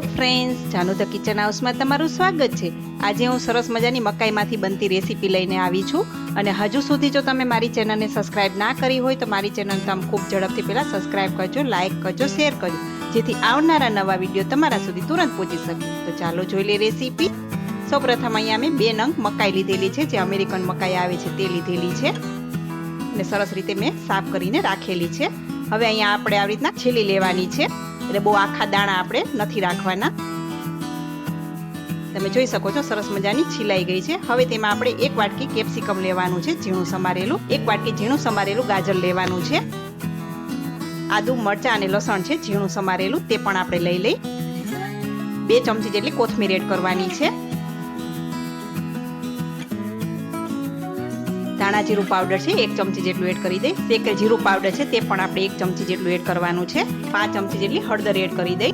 Friends Janu the kitchen હાઉસમાં તમારું સ્વાગત છે. આજે હું સરસ મજાની મકાઈમાંથી બનતી રેસીપી લઈને આવી છું. અને હજુ સુધી જો તમે મારી ચેનલને સબસ્ક્રાઇબ ના કરી હોય તો મારી ચેનલ તમે ખૂબ ઝડપથી પહેલાં સબસ્ક્રાઇબ કરજો લાઇક કરજો શેર કરજો. જેથી આવનારા નવા વીડિયો તમારા સુધી તુરંત પહોંચી શકે. તો ચાલો જોઈ લે રેસીપી સૌપ્રથમ અહીંયા મેં બે નંગ મકાઈ લીધેલી છે. જે અમેરિકન મકાઈ આવે છે તે લીધેલી છે. અને સરસ રીતે મેં સાફ કરીને રાખેલી છે. હવે અહીંયા આપણે આવી રીતના છીલી લેવાની છે. એટલે બહુ આખા દાણા આપણે નથી રાખવાના. તમે જોઈ શકો છો, સરસ મજાની છીલાઈ ગઈ છે. હવે તેમાં આપણે એક વાટકી કેપ્સિકમ લેવાનું છે, ઝીણું સમારેલું. એક વાટકી ઝીણું સમારેલું ગાજર લેવાનું છે. આદુ, મરચા અને લસણ છે, ઝીણું સમારેલું. તે પણ આપણે લઈ લઈ. બે ચમચી જેટલી કોથમીર એડ કરવાની છે. ધાણા જીરું પાવડર છે, એક ચમચી જેટલું એડ કરી દઈ એક જીરું પાવડર છે, તે પણ આપણે એક ચમચી જેટલું એડ કરવાનું છે. પાંચ ચમચી જેટલી હળદર એડ કરી દઈ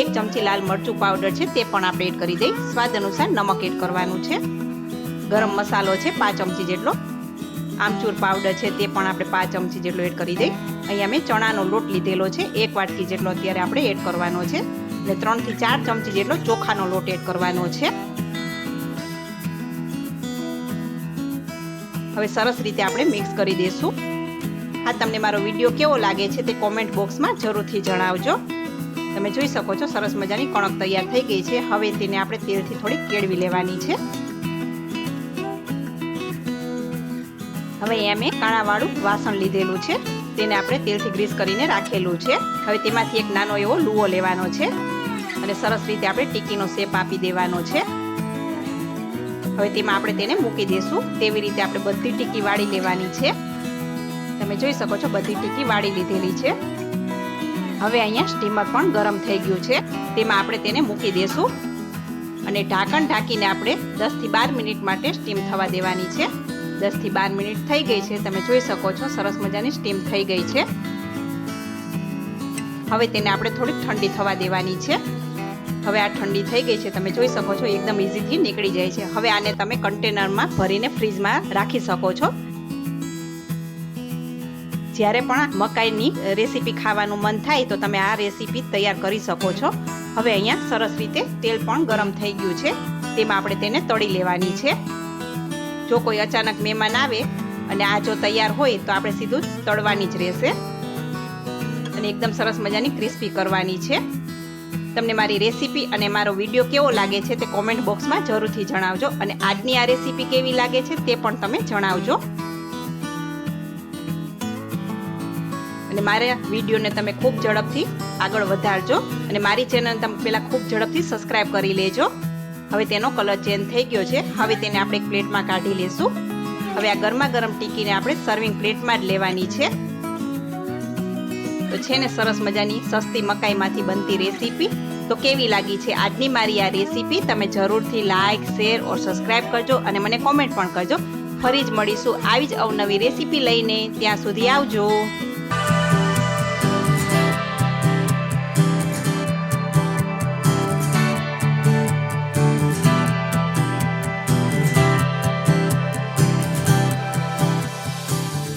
એક ચમચી લાલ મરચું પાવડર છે, તે પણ આપણે એડ કરી દઈ સ્વાદ અનુસાર નમક એડ કરવાનું છે. ગરમ મસાલો છે, પાંચ ચમચી જેટલો. આમચૂર પાવડર છે, તે પણ આપણે પાંચ ચમચી જેટલો એડ કરી દઈ અહીંયા મેં ચણાનો લોટ લીધેલો છે, એક વાટકી જેટલો અત્યારે આપણે એડ કરવાનો છે. એટલે ત્રણથી ચાર ચમચી જેટલો ચોખાનો લોટ એડ કરવાનો છે. હવે સરસ રીતે આપણે મિક્સ કરી દઈશું. હા, તમને મારો વીડિયો કેવો લાગે છે તે કોમેન્ટ બોક્સમાં જરૂરથી જણાવજો. તમે જોઈ શકો છો, સરસ મજાની કણક તૈયાર થઈ ગઈ છે. હવે તેને આપણે તેલથી થોડી કેળવી લેવાની છે. હવે અહીંયા મેં કાણાવાળું વાસણ લીધેલું છે. તેને આપણે તેલથી ગ્રીસ કરીને રાખેલું છે. હવે તેમાંથી એક નાનો એવો લુવો લેવાનો છે. અને સરસ રીતે આપણે ટીકીનો શેપ આપી દેવાનો છે. હવે તેમાં આપણે તેને મૂકી દઈશું. તેવી રીતે આપણે બધી ટીકી વાળી લેવાની છે. તમે જોઈ શકો છો બધી ટીકી વાળી લીધેલી છે. હવે અહીંયા સ્ટીમર પણ ગરમ થઈ ગયું છે. તેમાં આપણે તેને મૂકી દઈશું. અને ઢાંકણ ઢાંકીને આપણે દસથી બાર મિનિટ માટે સ્ટીમ થવા દેવાની છે. દસથી બાર મિનિટ થઈ ગઈ છે. તમે જોઈ શકો છો સરસ મજાની સ્ટીમ થઈ ગઈ છે. હવે તેને આપણે થોડીક ઠંડી થવા દેવાની છે. હવે આ ઠંડી થઈ ગઈ છે, તમે જોઈ શકો છો, એકદમ ઇઝીથી નીકળી જાય છે. હવે આને તમે કન્ટેનરમાં ભરીને ફ્રીજમાં રાખી શકો છો. જ્યારે પણ મકાઈની રેસીપી ખાવાનું મન થાય, તો તમે આ રેસીપી તૈયાર કરી શકો છો. હવે અહીંયા સરસ રીતે તેલ પણ ગરમ થઈ ગયું છે. તેમાં આપણે તેને તળી લેવાની છે. જો કોઈ અચાનક મહેમાન આવે અને આ જો તૈયાર હોય, તો આપણે સીધું તળવાની જ રહેશે. અને એકદમ સરસ મજાની ક્રિસ્પી કરવાની છે. તમને મારી રેસીપી અને મારો વીડિયો કેવો લાગે છે તે કોમેન્ટ બોક્સમાં જરૂરથી જણાવજો અને આજની આ રેસીપી કેવી લાગે છે તે પણ તમે જણાવજો. અને મારા વિડીયોને તમે ખૂબ ઝડપથી આગળ વધારજો અને મારી ચેનલ તમે પહેલાં ખૂબ ઝડપથી સબસ્ક્રાઇબ કરી લેજો. હવે તેનો કલર ચેન્જ થઈ ગયો છે. હવે તેને આપણે એક પ્લેટમાં કાઢી લેશું. હવે આ ગરમા ગરમ ટીકીને આપણે સર્વિંગ પ્લેટમાં જ લેવાની છે. તો છે ને સરસ મજાની સસ્તી મકાઈમાંથી બનતી રેસીપી. તો કેવી લાગી છે આજની મારી આ રેસીપી? તમે જરૂરથી લાઇક શેર ઓર સબસ્ક્રાઇબ કરજો અને મને કોમેન્ટ પણ કરજો. ફરી જ મળીશું આવી જ અવનવી રેસીપી લઈને. ત્યાં સુધી આવજો.